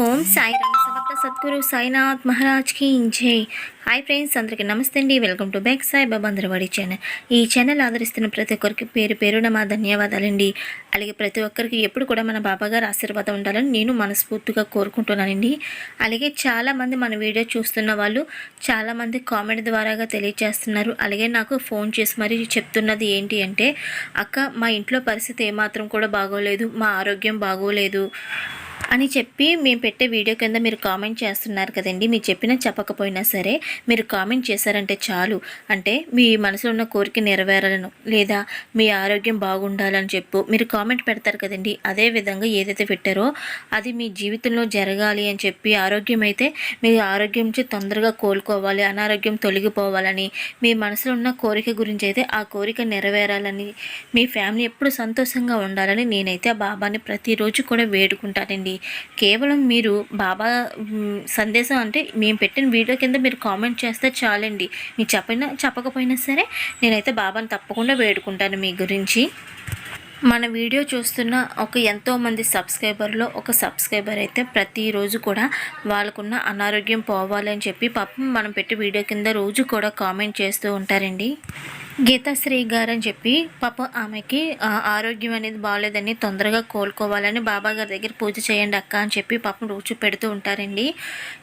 ఓం సాయిరామ్ సమర్థ సద్గురు సాయినాథ్ మహారాజ్కి జై. హాయ్ ఫ్రెండ్స్ అందరికీ నమస్తే అండి. Welcome to back Sai Baba Andaravadi channel. ఈ ఛానల్ ఆదరిస్తున్న ప్రతి ఒక్కరికి పేరు పేరున మా ధన్యవాదాలండి. అలాగే ప్రతి ఒక్కరికి ఎప్పుడు కూడా మన బాబా గారు ఆశీర్వాదం ఉండాలని నేను మనస్ఫూర్తిగా కోరుకుంటున్నానండి. అలాగే చాలామంది మన వీడియో చూస్తున్న వాళ్ళు చాలామంది కామెంట్ ద్వారాగా తెలియజేస్తున్నారు అలాగే నాకు ఫోన్ చేసి మరీ చెప్తున్నది ఏంటి అంటే అక్క మా ఇంట్లో పరిస్థితి ఏమాత్రం కూడా బాగోలేదు. మా ఆరోగ్యం బాగోలేదు. అని చెప్పి మేము పెట్టే వీడియో కింద మీరు కామెంట్ చేస్తున్నారు కదండి. మీరు చెప్పినా చెప్పకపోయినా సరే మీరు కామెంట్ చేశారంటే చాలు. అంటే మీ మనసులో ఉన్న కోరిక నెరవేరాలను లేదా మీ ఆరోగ్యం బాగుండాలని చెప్పు మీరు కామెంట్ పెడతారు కదండి. అదే విధంగా ఏదైతే పెట్టారో అది మీ జీవితంలో జరగాలి అని చెప్పి ఆరోగ్యం అయితే మీ ఆరోగ్యం నుంచి తొందరగా కోలుకోవాలి అనారోగ్యం తొలగిపోవాలని మీ మనసులో ఉన్న కోరిక గురించి అయితే ఆ కోరిక నెరవేరాలని మీ ఫ్యామిలీ ఎప్పుడు సంతోషంగా ఉండాలని నేనైతే ఆ బాబాని ప్రతిరోజు కూడా వేడుకుంటానండి. కేవలం మీరు బాబా సందేశం అంటే మేము పెట్టిన వీడియో కింద మీరు కామెంట్ చేస్తే చాలండి. మీరు చెప్పినా చెప్పకపోయినా సరే నేనైతే బాబాని తప్పకుండా వేడుకుంటాను మీ గురించి. మన వీడియో చూస్తున్న ఒక ఎంతో మంది సబ్స్క్రైబర్లో ఒక సబ్స్క్రైబర్ అయితే ప్రతిరోజు కూడా వాళ్ళకున్న అనారోగ్యం పోవాలని చెప్పి పాపం మనం పెట్టి వీడియో కింద రోజు కూడా కామెంట్ చేస్తూ ఉంటారండి. గీతాశ్రీ గారు అని చెప్పి పాప ఆమెకి ఆరోగ్యం అనేది బాగాలేదని తొందరగా కోలుకోవాలని బాబా గారి దగ్గర పూజ చేయండి అక్క అని చెప్పి పాపం రోజు పెడుతూ ఉంటారండి.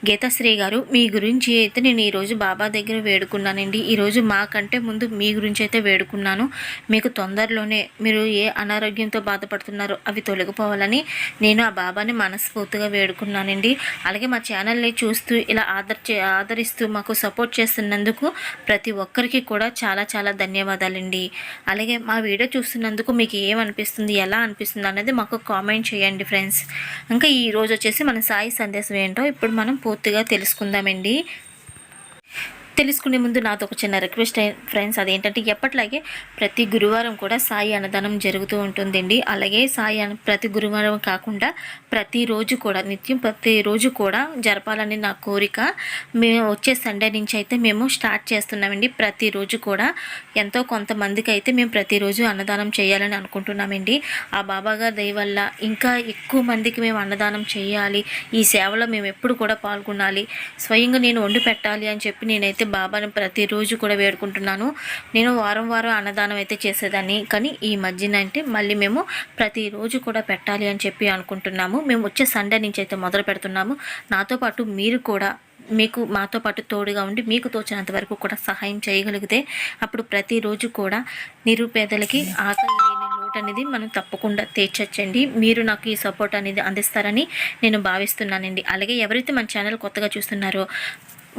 గీతాశ్రీ గారు మీ గురించి అయితే నేను ఈరోజు బాబా దగ్గర వేడుకున్నానండి. ఈరోజు మాకంటే ముందు మీ గురించి అయితే వేడుకున్నాను. మీకు తొందరలోనే మీరు ఏ అనారోగ్యంతో బాధపడుతున్నారో అవి తొలగిపోవాలని నేను ఆ బాబాని మనస్ఫూర్తిగా వేడుకున్నానండి. అలాగే మా ఛానల్ని చూస్తూ ఇలా ఆదర్ చే- ఆదరిస్తూ మాకు సపోర్ట్ చేస్తున్నందుకు ప్రతి ఒక్కరికి కూడా చాలా చాలా ధన్యవాదాలండి. అలాగే మా వీడియో చూస్తున్నందుకు మీకు ఏమనిపిస్తుంది ఎలా అనిపిస్తుంది అనేది మాకు కామెంట్ చేయండి ఫ్రెండ్స్. ఇంకా ఈ రోజు వచ్చేసి మన సాయి సందేశం ఏంటో ఇప్పుడు మనం పూర్తిగా తెలుసుకుందామండి. తెలుసుకునే ముందు నాతో ఒక చిన్న రిక్వెస్ట్ ఫ్రెండ్స్ అదేంటంటే ఎప్పట్లాగే ప్రతి గురువారం కూడా సాయి అన్నదానం జరుగుతూ ఉంటుందండి. అలాగే సాయి అన్న ప్రతి గురువారం కాకుండా ప్రతిరోజు కూడా నిత్యం ప్రతిరోజు కూడా జరపాలని నా కోరిక. మేము వచ్చే సండే నుంచి అయితే మేము స్టార్ట్ చేస్తున్నామండి. ప్రతిరోజు కూడా ఎంతో కొంతమందికి అయితే మేము ప్రతిరోజు అన్నదానం చేయాలని అనుకుంటున్నామండి. ఆ బాబా గారి దయ వల్ల ఇంకా ఎక్కువ మందికి మేము అన్నదానం చేయాలి. ఈ సేవలో మేము ఎప్పుడు కూడా పాల్గొనాలి. స్వయంగా నేను వండి పెట్టాలి అని చెప్పి నేనైతే బాబాను ప్రతిరోజు కూడా వేడుకుంటున్నాను. నేను వారం వారం అన్నదానం అయితే చేసేదాన్ని. కానీ ఈ మధ్యన అంటే మళ్ళీ మేము ప్రతిరోజు కూడా పెట్టాలి అని చెప్పి అనుకుంటున్నాము. మేము వచ్చే సండే నుంచి అయితే మొదలు పెడుతున్నాము. నాతో పాటు మీరు కూడా మీకు మాతో పాటు తోడుగా ఉండి మీకు తోచినంత వరకు కూడా సహాయం చేయగలిగితే అప్పుడు ప్రతిరోజు కూడా నిరుపేదలకి ఆకలి లేని లోటు అనేది మనం తప్పకుండా తీర్చొచ్చండి. మీరు నాకు ఈ సపోర్ట్ అనేది అందిస్తారని నేను భావిస్తున్నానండి. అలాగే ఎవరైతే మన ఛానల్ కొత్తగా చూస్తున్నారో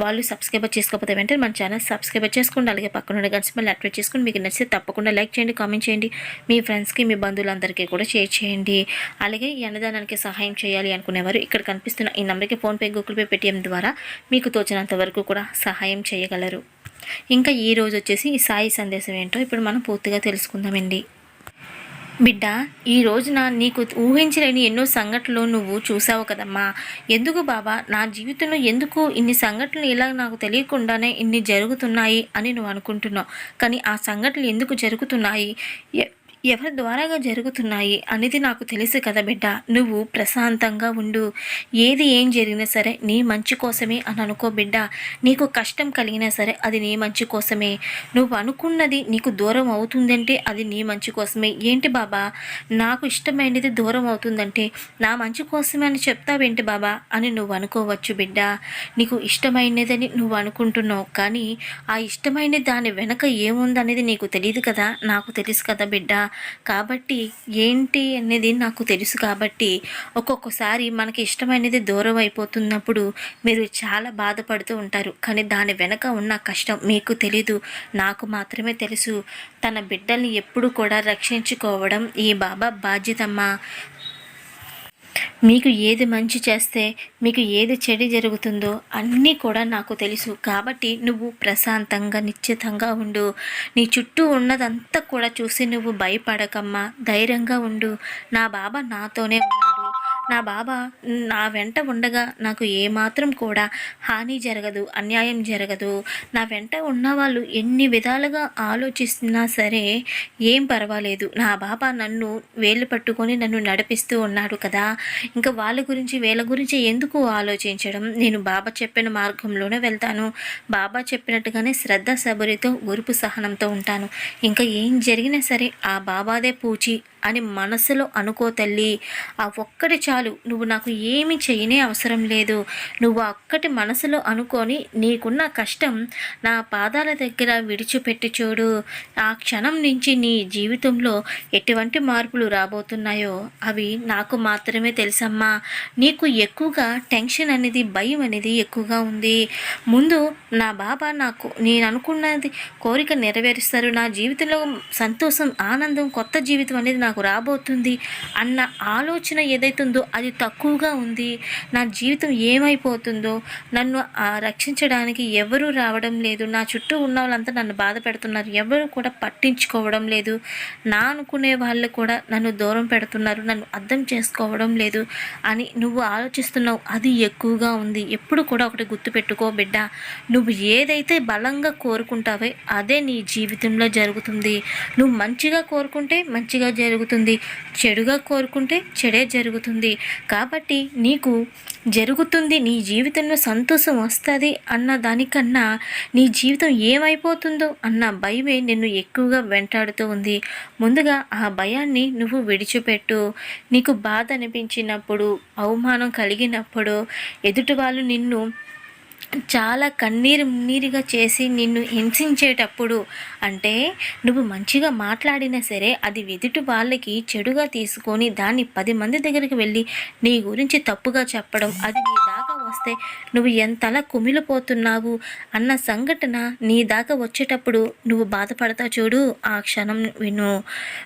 వాళ్ళు సబ్స్క్రైబర్ చేసుకోకపోతే వెంటనే మన ఛానల్ సబ్స్క్రైబర్ చేసుకోండి అలాగే పక్కన గంట మళ్ళీ యాక్టివేట్ చేసుకుని మీకు నచ్చితే తప్పకుండా లైక్ చేయండి కామెంట్ చేయండి. మీ ఫ్రెండ్స్కి మీ బంధువులందరికీ కూడా షేర్ చేయండి. అలాగే ఈ అన్నదానానికి సహాయం చేయాలి అనుకునేవారు ఇక్కడ కనిపిస్తున్న ఈ నెంబర్కి ఫోన్పే గూగుల్ పే పేటిఎం ద్వారా మీకు తోచినంత వరకు కూడా సహాయం చేయగలరు. ఇంకా ఈ రోజు వచ్చేసి ఈ సాయి సందేశం ఏంటో ఇప్పుడు మనం పూర్తిగా తెలుసుకుందామండి. బిడ్డ ఈ రోజున నీకు ఊహించలేని ఎన్నో సంఘటనలు నువ్వు చూసావు కదమ్మా. ఎందుకు బాబా? నా జీవితంలో ఎందుకు ఇన్ని సంఘటనలు ఇలా నాకు తెలియకుండానే ఇన్ని జరుగుతున్నాయి అని నువ్వు అనుకుంటున్నావు? కానీ ఆ సంఘటనలు ఎందుకు జరుగుతున్నాయి? ఎవరి ద్వారాగా జరుగుతున్నాయి అనేది నాకు తెలుసు కదా బిడ్డ. నువ్వు ప్రశాంతంగా ఉండు. ఏది ఏం జరిగినా సరే నీ మంచి కోసమే అని అనుకో బిడ్డ. నీకు కష్టం కలిగినా సరే అది నీ మంచి కోసమే. నువ్వు అనుకున్నది నీకు దూరం అవుతుందంటే అది నీ మంచి కోసమే. ఏంటి బాబా? నాకు ఇష్టమైనది దూరం అవుతుందంటే నా మంచి కోసమే అని చెప్తావేంటి బాబా? అని నువ్వు అనుకోవచ్చు బిడ్డ. నీకు ఇష్టమైనదని నువ్వు అనుకుంటున్నావు కానీ ఆ ఇష్టమైన దాని వెనక ఏముందనేది నీకు తెలియదు కదా? నాకు తెలుసు కదా బిడ్డ. కాబట్టి ఏంటి అనేది నాకు తెలుసు కాబట్టి ఒక్కొక్కసారి మనకి ఇష్టమైనది దూరం అయిపోతున్నప్పుడు మీరు చాలా బాధపడుతూ ఉంటారు. కానీ దాని వెనక ఉన్న కష్టం మీకు తెలీదు. నాకు మాత్రమే తెలుసు. తన బిడ్డల్ని ఎప్పుడు కూడా రక్షించుకోవడం ఈ బాబా బాధ్యతమ్మా. మీకు ఏది మంచి చేస్తే మీకు ఏది చెడు జరుగుతుందో అన్నీ కూడా నాకు తెలుసు. కాబట్టి నువ్వు ప్రశాంతంగా నిశ్చితంగా ఉండు. నీ చుట్టూ ఉన్నదంతా కూడా చూసి నువ్వు భయపడకమ్మా. ధైర్యంగా ఉండు. నా బాబా నాతోనే ఉన్నాడు. నా బాబా నా వెంట ఉండగా నాకు ఏమాత్రం కూడా హాని జరగదు అన్యాయం జరగదు. నా వెంట ఉన్నవాళ్ళు ఎన్ని విధాలుగా ఆలోచిస్తున్నా సరే ఏం పర్వాలేదు. నా బాబా నన్ను వేలు పట్టుకొని నన్ను నడిపిస్తూ ఉన్నాడు కదా. ఇంకా వాళ్ళ గురించి వీళ్ళ గురించి ఎందుకు ఆలోచించడం? నేను బాబా చెప్పిన మార్గంలోనే వెళ్తాను. బాబా చెప్పినట్టుగానే శ్రద్ధ సబరితో ఓర్పు సహనంతో ఉంటాను. ఇంకా ఏం జరిగినా సరే ఆ బాబాదే పూచి అని మనసులో అనుకో తల్లి. ఆ ఒక్కటి చాలు. నువ్వు నాకు ఏమి చేయనే అవసరం లేదు. నువ్వు ఒక్కటి మనసులో అనుకొని నీకున్న కష్టం నా పాదాల దగ్గర విడిచిపెట్టి చూడు. ఆ క్షణం నుంచి నీ జీవితంలో ఎటువంటి మార్పులు రాబోతున్నాయో అవి నాకు మాత్రమే తెలుసమ్మా. నీకు ఎక్కువగా టెన్షన్ అనేది భయం అనేది ఎక్కువగా ఉంది. ముందు నా బాబా నాకు నేను అనుకున్నది కోరిక నెరవేరుస్తారు. నా జీవితంలో సంతోషం ఆనందం కొత్త జీవితం అనేది నాకు నాకు రాబోతుంది అన్న ఆలోచన ఏదైతుందో అది తక్కువగా ఉంది. నా జీవితం ఏమైపోతుందో నన్ను రక్షించడానికి ఎవరూ రావడం లేదు. నా చుట్టూ ఉన్న వాళ్ళంతా నన్ను బాధ పెడుతున్నారు. ఎవరు కూడా పట్టించుకోవడం లేదు. నా అనుకునే వాళ్ళు కూడా నన్ను దూరం పెడుతున్నారు. నన్ను అర్థం చేసుకోవడం లేదు అని నువ్వు ఆలోచిస్తున్నావు. అది ఎక్కువగా ఉంది. ఎప్పుడు కూడా ఒకటి గుర్తుపెట్టుకో బిడ్డ. నువ్వు ఏదైతే బలంగా కోరుకుంటావో అదే నీ జీవితంలో జరుగుతుంది. నువ్వు మంచిగా కోరుకుంటే మంచిగా జరుగుతుంది చెడుగా కోరుకుంటే చెడే జరుగుతుంది. కాబట్టి నీకు జరుగుతుంది నీ జీవితంలో సంతోషం వస్తుంది అన్న దానికన్నా నీ జీవితం ఏమైపోతుందో అన్న భయమే నిన్ను ఎక్కువగా వెంటాడుతూ ఉంది. ముందుగా ఆ భయాన్ని నువ్వు విడిచిపెట్టు. నీకు బాధ అనిపించినప్పుడు అవమానం కలిగినప్పుడు ఎదుటి వాళ్ళు నిన్ను చాలా కన్నీరు మున్నీరుగా చేసి నిన్ను హింసించేటప్పుడు అంటే నువ్వు మంచిగా మాట్లాడినా సరే అది ఎదుటి వాళ్ళకి చెడుగా తీసుకొని దాన్ని పది మంది దగ్గరికి వెళ్ళి నీ గురించి తప్పుగా చెప్పడం అది నీ దాకా వస్తే నువ్వు ఎంతలా కుమిలిపోతున్నావు అన్న సంఘటన నీ దాకా వచ్చేటప్పుడు నువ్వు బాధపడతా చూడు. ఆ క్షణం విను.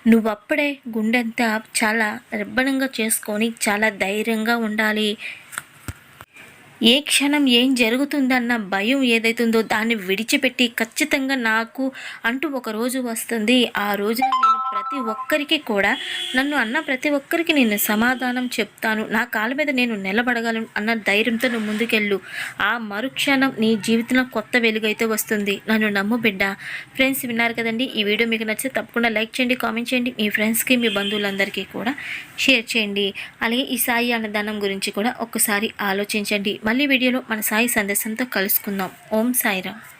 నువ్వు అప్పుడే గుండెంతా చాలా రిబ్బనంగా చేసుకొని చాలా ధైర్యంగా ఉండాలి. ఏ క్షణం ఏం జరుగుతుందన్న భయం ఏదైతుందో దాన్ని విడిచిపెట్టి ఖచ్చితంగా నాకు అంటూ ఒక రోజు వస్తుంది. ఆ రోజున నేను ప్రతి ఒక్కరికి కూడా నన్ను అన్న ప్రతి ఒక్కరికి నేను సమాధానం చెప్తాను. నా కాళ్ళ మీద నేను నిలబడగలను అన్న ధైర్యంతో నువ్వు ముందుకెళ్ళు. ఆ మరుక్షణం నీ జీవితంలో కొత్త వెలుగైతే వస్తుంది. నన్ను నమ్ము బిడ్డ. ఫ్రెండ్స్ విన్నారు కదండి? ఈ వీడియో మీకు నచ్చితే తప్పకుండా లైక్ చేయండి కామెంట్ చేయండి. మీ ఫ్రెండ్స్కి మీ బంధువులందరికీ కూడా షేర్ చేయండి. అలాగే ఈ సాయి అన్నదానం గురించి కూడా ఒక్కసారి ఆలోచించండి. మళ్ళీ వీడియోలో మన సాయి సందేశంతో కలుసుకుందాం. ఓం సాయిరామ్.